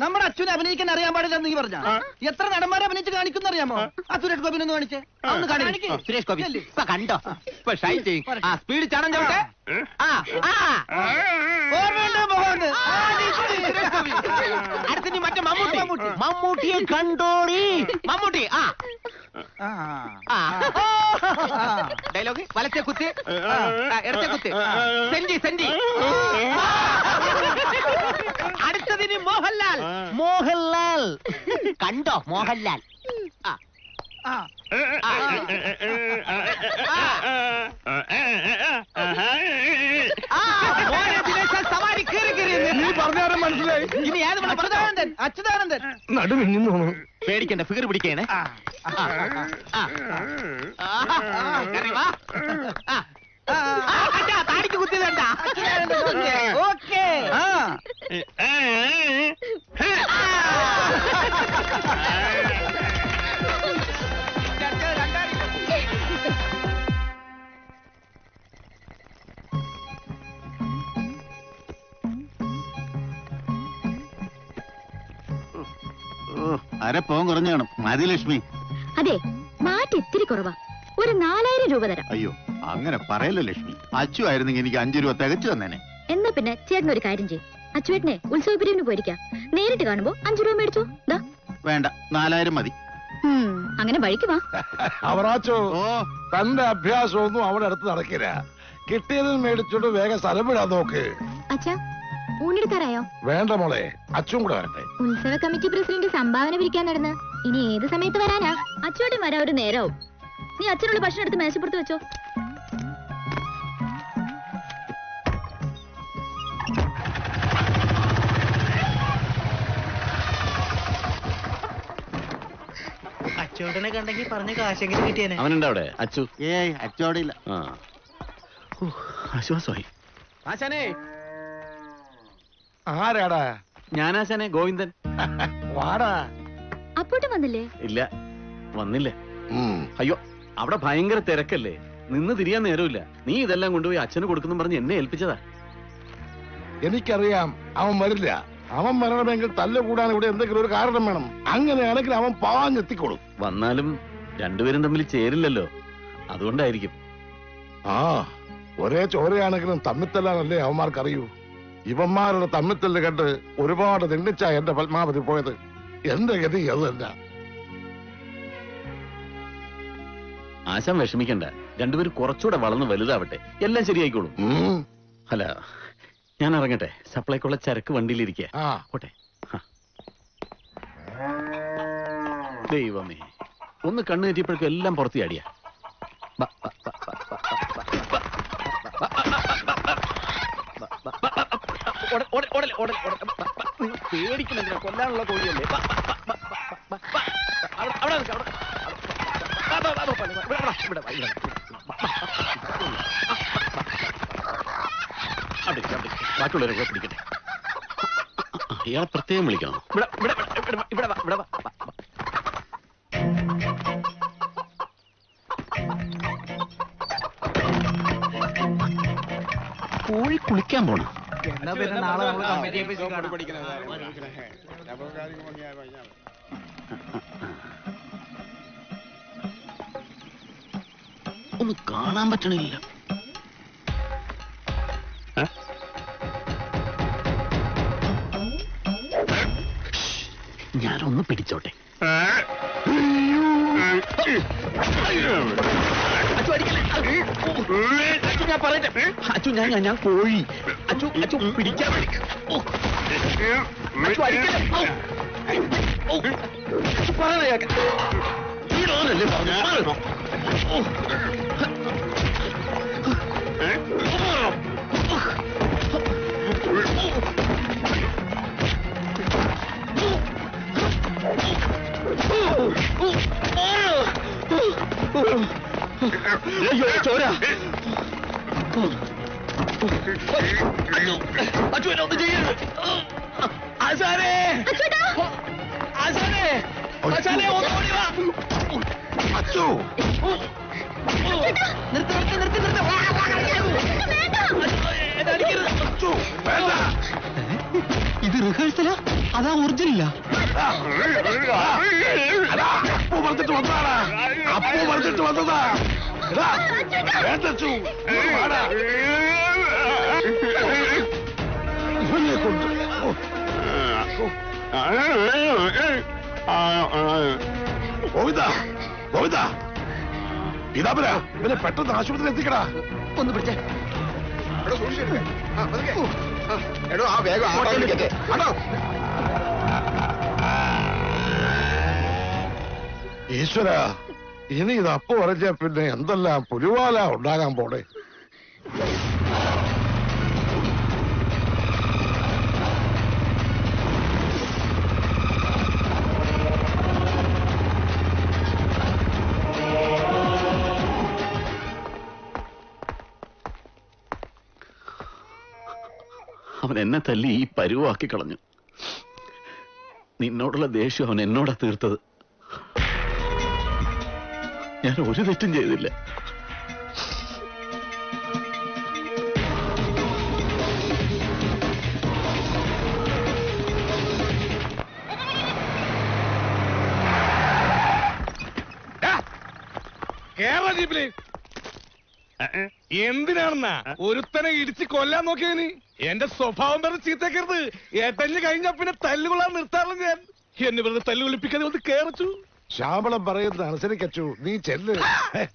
നമ്മുടെ അച്ഛനെ അഭിനയിക്കാൻ അറിയാൻ പാടില്ലെന്ന് നീ പറഞ്ഞ? എത്ര നടന്മാരെ അഭിനയിച്ച് കാണിക്കുന്ന അറിയാമോ ആ സുരേഷ് ഗോപിനെ ഒന്ന് കാണിച്ചേ ഒന്ന് കാണിക്കേ. സുരേഷ് ഗോപി? ഇപ്പൊ കണ്ടോ? ഇപ്പൊ ഷൈൻ ചെയ്യും ആ സ്പീഡ് ചാടം ചവിട്ടെ ആ ആ. ഓർമ്മയുണ്ട് മുഖമുണ്ട് ആ, നിൽക്ക് സുരേഷ് ഗോപി. അടുത്തിന് മറ്റേ മമ്മൂട്ടി. മമ്മൂട്ടി. മമ്മൂട്ടിയെ കണ്ടോടി. മമ്മൂട്ടി ആ. ഡയലോഗ്? വലത്തെ കുത്ത്? ഇടത്തെ കുത്ത്. സെന്റി സെന്റി അടുത്തതിന് മോഹൻലാൽ. മോഹൻലാൽ. കണ്ടോ മോഹൻലാൽ? ആ. ആ. ആ. ആ, മോനെ ദിനേശ സവാരി കേറി കേറി നീ പറഞ്ഞാലും മനസ്സിലായി. ഇനി ഏത്? അച്യുതാനന്ദൻ അച്യുതാനന്ദൻ. നടുവിഞ്ഞു പേടിക്കണ്ട ഫിഗർ പിടിക്കേണ്. താടിക്ക് കുത്തിയതണ്ട ഓക്കേ ആ അരപ്പോം കുറഞ്ഞു കാണും. മതി ലക്ഷ്മി അതെ മാറ്റ് ഇത്തിരി കുറവാ. ഒരു നാലായിരം രൂപ തരാം. അയ്യോ അങ്ങനെ പറയല്ലോ ലക്ഷ്മി. അച്ചു ആയിരുന്നെങ്കിൽ എനിക്ക് അഞ്ചു രൂപ തികച്ചു തന്നേനെ. എന്നാ പിന്നെ ചേട്ടൻ ഒരു കാര്യം ചെയ്യും. അച്ചുവേട്ടനെ ഉത്സവ പിരിവിന് പോയിരിക്കാം. നേരിട്ട് കാണുമ്പോ അഞ്ചു രൂപ മേടിച്ചോ. ദാ. വേണ്ട നാലായിരം മതി. അങ്ങനെ വഴിക്ക് വാ. അവറാച്ചോ തന്റെ അഭ്യാസമൊന്നും അവിടെ അടുത്ത് നടക്കില്ല. കിട്ടിയതിൽ മേടിച്ചോണ്ട് വേഗം സ്ഥലം വിടാൻ നോക്ക്. അച്ഛാ ഊണെടുക്കാറായോ വേണ്ട മോളെ അച്ഛൻ കൂടെ വരട്ടെ. ഉത്സവ കമ്മിറ്റി പ്രസിഡന്റ് സംഭാവന പിരിക്കാൻ നടന്ന്. ഇനി ഏത് സമയത്ത് വരാനാ? അച്ചുവേട്ടൻ വരാൻ ഒരു നേരവും. നീ അച്ഛനുള്ള ഭക്ഷണം എടുത്ത് മേശപ്പുറത്ത് വെച്ചോ. അച്ചോട്ടനെ കണ്ടെങ്കിൽ പറഞ്ഞ കാശെങ്കിലും കിട്ടിയേനെ. അവനുണ്ട് അവിടെ? അച്ചു? ഏയ് അച്ചോടെ ഇല്ല ആ ആശ്വാസമായി. ആശാനേ ആരാടാ? ഞാനാശാനെ ഗോവിന്ദൻ. വാടാ. അപ്പോട്ടും വന്നില്ലേ? ഇല്ല വന്നില്ല. അയ്യോ അവിടെ ഭയങ്കര തിരക്കല്ലേ? നിന്ന് തിരിയാൻ നേരമില്ല. നീ ഇതെല്ലാം കൊണ്ടുപോയി അച്ഛന് കൊടുക്കുന്നു പറഞ്ഞ് എന്നെ ഏൽപ്പിച്ചതാ. എനിക്കറിയാം അവൻ വരില്ല. അവൻ വരണമെങ്കിൽ തല്ലുകൂടാൻ ഇവിടെ എന്തെങ്കിലും ഒരു കാരണം വേണം. അങ്ങനെയാണെങ്കിൽ അവൻ പാഞ്ഞെത്തിക്കോളും വന്നാലും രണ്ടുപേരും തമ്മിൽ ചേരില്ലല്ലോ. അതുകൊണ്ടായിരിക്കും. ആ ഒരേ ചോരയാണെങ്കിലും തമ്മിത്തല്ലാനല്ലേ അവന്മാർക്കറിയൂ. ഇവന്മാരുടെ തമ്മിത്തല്ല് കണ്ട് ഒരുപാട് നിണ്ണിച്ച എന്റെ പത്മാവതി പോയത്. എന്റെ ഗതി അത് തന്നെ ആശാൻ വിഷമിക്കണ്ട. രണ്ടുപേരും കുറച്ചുകൂടെ വളർന്ന് വലുതാവട്ടെ. എല്ലാം ശരിയായിക്കോളും. അല്ല ഞാൻ ഇറങ്ങട്ടെ. സപ്ലൈക്കുള്ള ചരക്ക് വണ്ടിയിലിരിക്കുക പോട്ടെ. ദൈവമേ. ഒന്ന് കണ്ണു കയറ്റിയപ്പോഴേക്കും എല്ലാം പുറത്തു ചാടിയ. ബ. അവിടെ കോഴിയല്ലേ അവിടെ അവിടെ പിടിക്കട്ടെ ഇയാളെ പ്രത്യേകം വിളിക്കണം ഇവിടെ ഇവിടെ ഇവിടെ ഇവിടെ. കോഴി കുളിക്കാൻ പോണം എന്നാ പിന്നെ നാളെ നമ്മൾ കമ്മിറ്റി ഒന്ന് കാണാൻ പറ്റണില്ല. ഞാനൊന്ന് പിടിച്ചോട്ടെ. അച്ചു ഞാൻ- ഞാൻ കോഴി അച്ചു അച്ചു പിടിക്കാൻ വേണ്ടി ഓ. അച്ചു അടിക്കല്ലേ ഔ. ഔ. അച്ചു പറയണ കേൾക്കാം ഈടോന്നല്ലേ പറഞ്ഞു. അയ്യോ ചോര അച്ചു എന്നെ ഒന്നും ചെയ്യരുത് ആശാനേ ആശാനേ ആശാനേ ഓടി വാ. അച്ചു നിർത്ത് നിർത്ത് നിർത്ത് നിർത്ത്. വേണ്ട. റിഹേഴ്സലാ? അതാ ഒറിജിനലാ? അപ്പു പറഞ്ഞിട്ട് വന്നതാടാ അപ്പു പറഞ്ഞിട്ട് വന്നതാ. വാടാ. ഇവനെ കൊണ്ട് ഓ, ഗോവിന്ദ ഗോവിന്ദ. ഇതാ ഇവനെ പെട്ടെന്ന് ആശുപത്രിയിൽ എത്തിക്കടാ. ഒന്ന് പിടിച്ചേ. എടോ ആ വേഗം ആട്ടോ വിളിക്കട്ടെ ആട്ടോ ഈശ്വര ഇനി ഇത് അപ്പു പറഞ്ഞ പിന്നെ എന്തെല്ലാം പുലിവാല ഉണ്ടാകാൻ പോണേ? അവൻ എന്നെ തല്ലി ഈ പരുവാക്കി കളഞ്ഞു. നിന്നോടുള്ള ദേഷ്യം അവൻ എന്നോടാ തീർത്തത്. ഞാൻ ഒരു തെറ്റും ചെയ്തില്ല. കേരള എന്തിനാണെന്നാ? ഒരുത്തനെ ഇടിച്ച് കൊല്ലാൻ നോക്കിയതിന് എന്റെ സ്വഭാവം പറഞ്ഞ് ചീത്തക്കരുത്. ഏട്ടഞ്ഞ് കഴിഞ്ഞ പിന്നെ തല്ലുകൊള്ളാൻ നിർത്താറില്ല ഞാൻ. എന്നെ വെറുതെ തല്ലു ഒളിപ്പിക്കാതെ ഒന്ന് കേറച്ചു. ശ്യാമളം പറയുന്നത് അനുസരിക്കച്ചു നീ ചെല്ല്.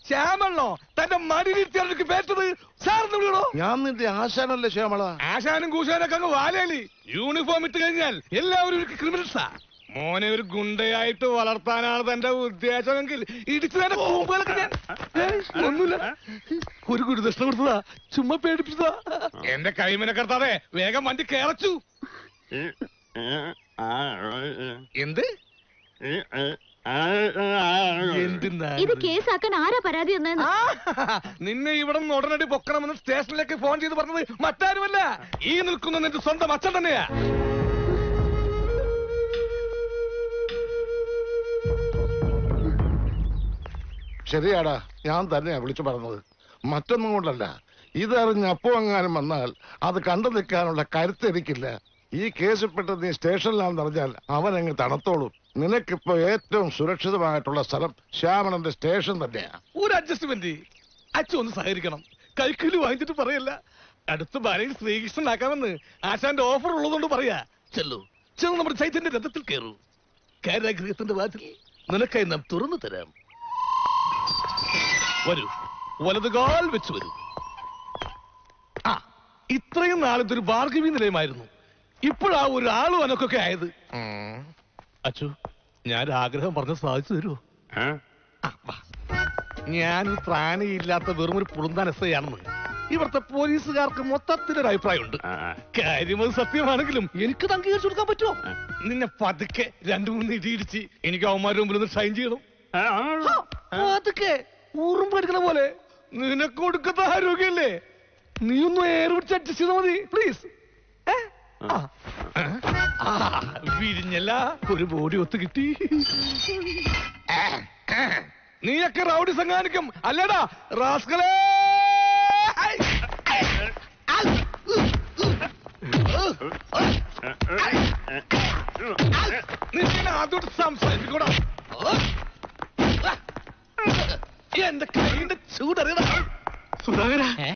ശ്യാമളോ തന്റെ മടിയിലിരുത്തിയാൾക്ക് പേറ്റത് സാറിന് ഞാൻ നിന്റെ ആശാനല്ലേ ശ്യാമള? ആശാനും കൂശാനൊക്കെ അങ്ങ് വാലേലി. യൂണിഫോം ഇട്ട് കഴിഞ്ഞാൽ എല്ലാവരും ക്രിമിനൽസാ മോനെ ഒരു ഗുണ്ടയായിട്ട് വളർത്താനാണ് തന്റെ ഉദ്ദേശമെങ്കിൽ ഇടിച്ചു തന്നെ കൂമ്പുകളൊക്കെ ഞാൻ ഒന്നുമില്ല. ഒരു ഗുരുദക്ഷിണ കൊടുത്തതാ. ചുമ്മാ പേടിപ്പിച്ചതാ. എന്റെ കൈമനെ കർത്താതെ വേഗം വണ്ടി കേറച്ചു. എന്ത്? ഇത് കേസാക്കാൻ ആരാ പരാതി നിന്നെ ഇവിടെ നിന്ന് ഉടനടി പൊക്കണമെന്ന് സ്റ്റേഷനിലേക്ക് ഫോൺ ചെയ്ത് പറഞ്ഞത് മറ്റാരുമല്ല. ഈ നിൽക്കുന്ന നിന്റെ സ്വന്തം അച്ഛൻ തന്നെയാ. ശരിയാടാ ഞാൻ തന്നെയാ വിളിച്ചു പറഞ്ഞത്. മറ്റൊന്നും കൊണ്ടല്ല. ഇതറിഞ്ഞ് അപ്പോ എങ്ങാനും വന്നാൽ അത് കണ്ടു നിൽക്കാനുള്ള കരുത്ത് എനിക്കില്ല. ഈ കേസിൽപ്പെട്ട് നീ സ്റ്റേഷനിലാണെന്ന് അറിഞ്ഞാൽ അവൻ അങ്ങ് തണുത്തോളും. നിനക്കിപ്പോ ഏറ്റവും സുരക്ഷിതമായിട്ടുള്ള സ്ഥലം ശ്യാമണന്റെ സ്റ്റേഷൻ തന്നെയാ. ഒരു അഡ്ജസ്റ്റ്മെന്റ് അച്ഛൻ ഒന്ന് സഹകരിക്കണം. കൈക്കൂലി വാങ്ങിച്ചിട്ട് പറയല്ല. അടുത്ത ഭാര്യയിൽ ശ്രീകൃഷ്ണനാക്കാമെന്ന് ആശാന്റെ ഓഫർ ഉള്ളതുകൊണ്ട് പറയാ. ചെല്ലു. ചെന്ന് നമ്മുടെ ചൈത്യന്റെ രഥത്തിൽ കയറൂ. കാരാഗ്രഹത്തിന്റെ വാതിൽ നിനക്കായി നാം തുറന്നു തരാം. വരൂ. വലതുകാൽ വെച്ച് വരൂ. ആ ഇത്രയും നാളത്തെ ഒരു ഭാർഗവി നിലയമായിരുന്നു. ഇപ്പോഴാ ഒരു ആളും അനക്കൊക്കെ ആയത്. അച്ചു ഞാൻ ആഗ്രഹം പറഞ്ഞ് സാധിച്ചു തരുമോ. ഞാനൊരു പ്രാണിയില്ലാത്ത വെറും ഒരു പുളുന്താൻ എസ് ആണെന്ന്. ഇവിടുത്തെ പോലീസുകാർക്ക് മൊത്തത്തിലൊരു അഭിപ്രായമുണ്ട് കാര്യം അത് സത്യമാണെങ്കിലും എനിക്ക് അംഗീകരിച്ചു കൊടുക്കാൻ പറ്റുമോ? നിന്നെ പതുക്കെ രണ്ടു മൂന്ന് ഇടിയിടിച്ച് എനിക്ക് അവന്മാരുടെ മുമ്പിൽ ഒന്ന് ഷൈൻ ചെയ്യണം. പതുക്കെ. ഊറും പഠിക്കണ പോലെ. നിനക്ക് കൊടുക്കത്ത ആരോഗ്യല്ലേ? നീ ഒന്ന് ഏറെ പിടിച്ച് അഡ്ജസ്റ്റ് ചെയ്താൽ മതി പ്ലീസ് വിരിഞ്ഞല്ല. ഒരു ബോഡി ഒത്തു കിട്ടി. നീയൊക്കെ റൗഡി സംഘാനിക്കും അല്ലടാ റാസ്കലേ! നിന്നെ സംസാരിക്കൂടാ എന്റെ കൈയുടെ ചൂടറിയണം സുധാകര.